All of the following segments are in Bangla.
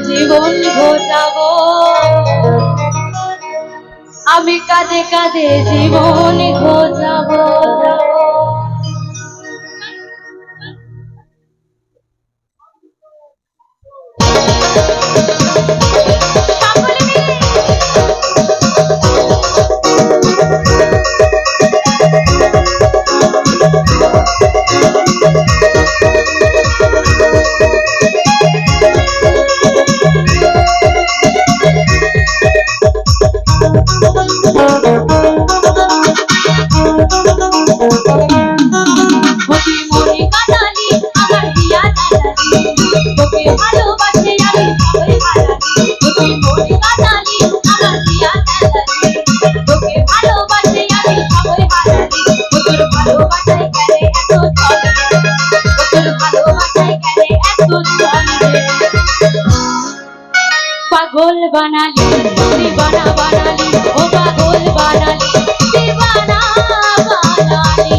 জীবন ঘোচাবো আমি কাঁদে কাঁদে জীবন ঘোচাবো পাগল বানালি দিবানা বানালি ও পাগল বানালি দিবানা বানালি।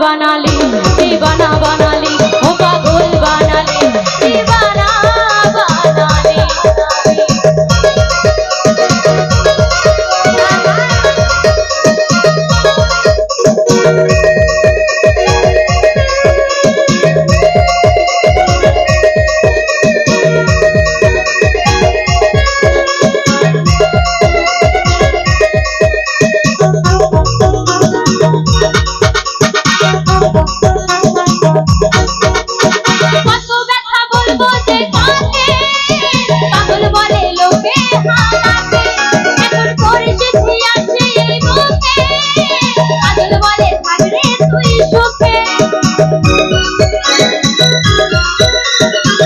বানালি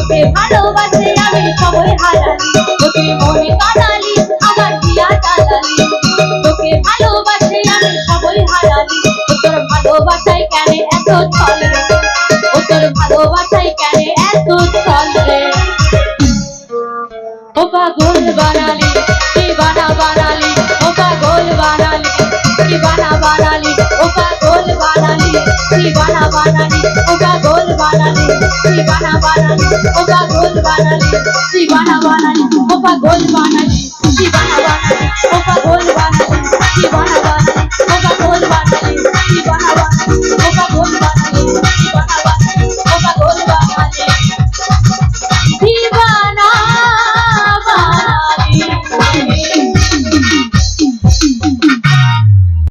তোকে ভালোবাসে, আমি সবাই হারালি। তুই মনে কাটালি আমার দিয়া জ্বালালি তোকে ভালোবাসে, আমি সবাই হারালি। ও তোর ভালোবাসায় কেন এত চলে ও তোর ভালোবাসায় কেন এত চলে ও পাগল বানালি দিবানা বানালি? ও পাগল বানালি দিবানা বানালি? ও পাগল বানালি। দিবানা বানালি ওটা গোল বানালি দিবানা বানালি ওটা গোল বানালি দিবানা বানালি ও পাগল